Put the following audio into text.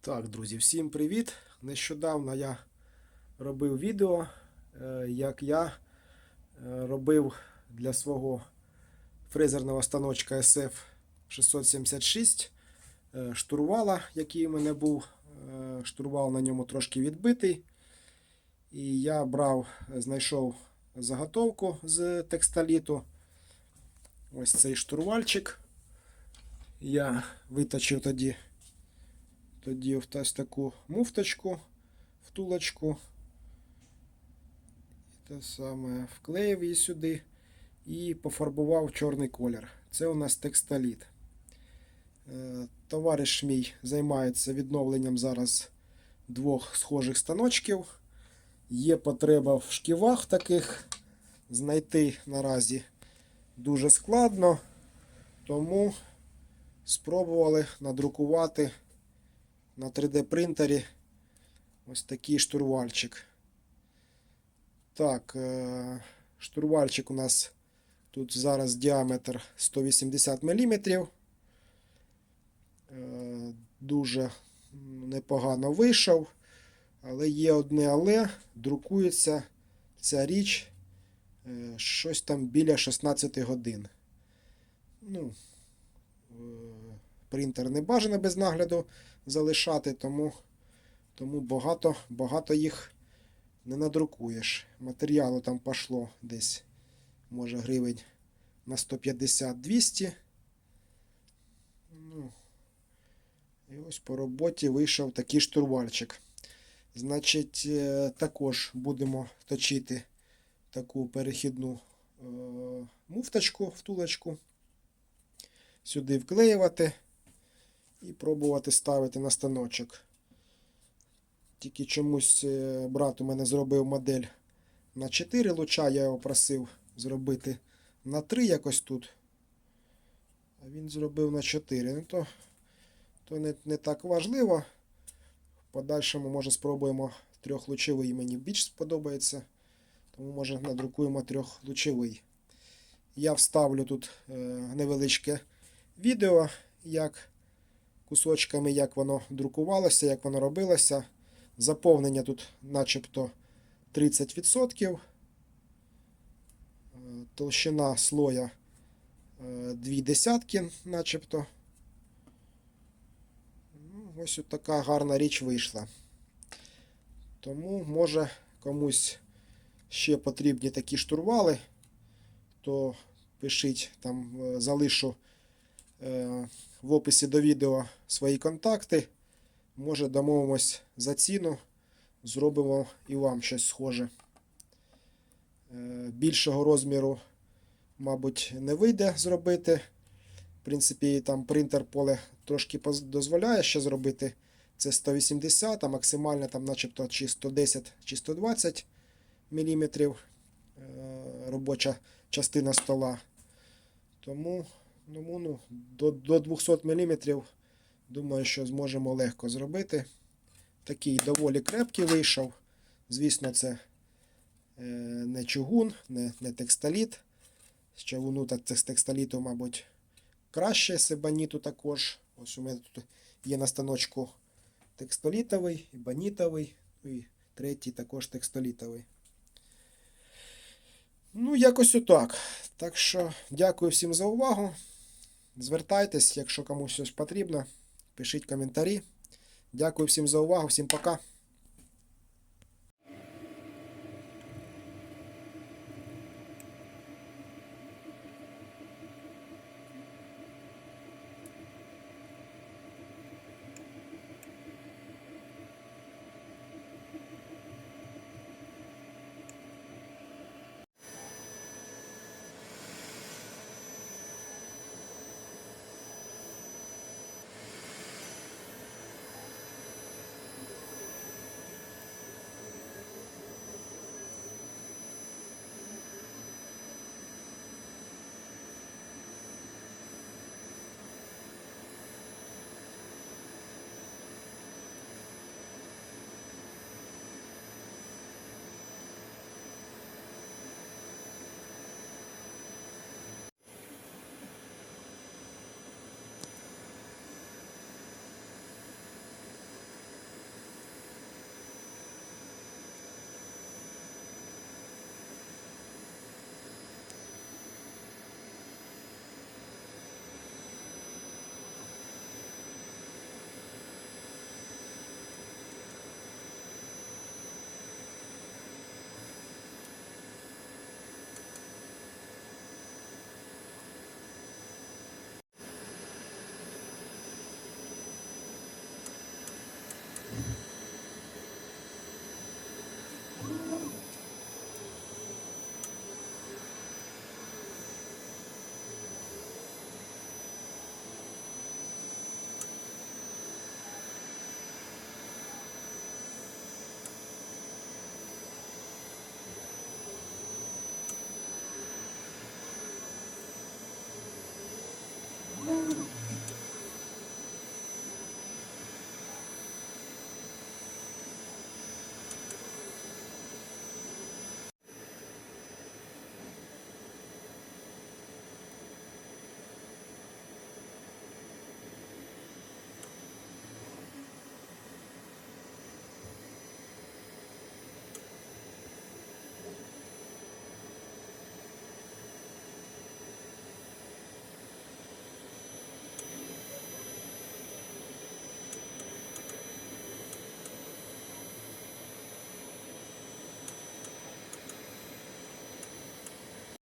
Так, друзі, всім привіт! Нещодавно я робив відео, е, як я е, робив для свого фрезерного станочка SF676 е, штурвала, який у мене був. Штурвал на ньому трошки відбитий. І я брав, знайшов заготовку з текстоліту. Ось цей штурвальчик. Я виточив тоді тоді ось таку муфточку, втулочку. Те саме вклеїв її сюди і пофарбував чорний колір. Це у нас текстоліт. Е, Товариш мій займається відновленням зараз двох схожих станочків. Є потреба в шківах таких знайти наразі дуже складно, тому спробували надрукувати на 3D принтері ось такий штурвальчик. Так, е, штурвальчик у нас тут зараз діаметр 180 мм. Дуже непогано вийшов. Але є одне але, друкується ця річ е, щось там біля 16 годин. Ну, е, принтер не бажано без нагляду залишати, тому, тому багато, багато їх не надрукуєш. Матеріалу там пішло десь, може, гривень на 150-200. Ну, і ось по роботі вийшов такий штурвальчик. Значить, е, також будемо точити таку перехідну е, муфточку, втулочку. Сюди вклеювати і пробувати ставити на станочок. Тільки чомусь е, брат у мене зробив модель на 4 луча, я його просив зробити на 3 якось тут. А він зробив на 4. Ну, то то не, не так важливо. В подальшому, може, спробуємо трьохлучовий, мені більш сподобається. Тому, може, надрукуємо трьохлучовий. Я вставлю тут е, невеличке відео, як кусочками, як воно друкувалося, як воно робилося. Заповнення тут начебто 30%. Е, Толщина слоя 2 десятки, начебто. Ну, Ось така гарна річ вийшла. Тому, може, комусь ще потрібні такі штурвали, то пишіть там, е, залишу е, в описі до відео свої контакти. Може, домовимось за ціну, зробимо і вам щось схоже. Е, Більшого розміру, мабуть, не вийде зробити. В принципі, там принтер поле трошки дозволяє ще зробити. Це 180, а максимально там начебто чи 110 чи 120 мм робоча частина стола. Тому ну, до, до 200 мм думаю, що зможемо легко зробити. Такий доволі крепкий вийшов. Звісно, це е, не чугун, не, не текстоліт. З чавуну та з текстоліту, мабуть, краще себаніту також. Ось у мене тут є на станочку текстолітовий, і банітовий, і третій також текстолітовий. Ну, якось отак. Так що дякую всім за увагу. Звертайтесь, якщо комусь щось потрібно, пишіть коментарі. Дякую всім за увагу, всім пока.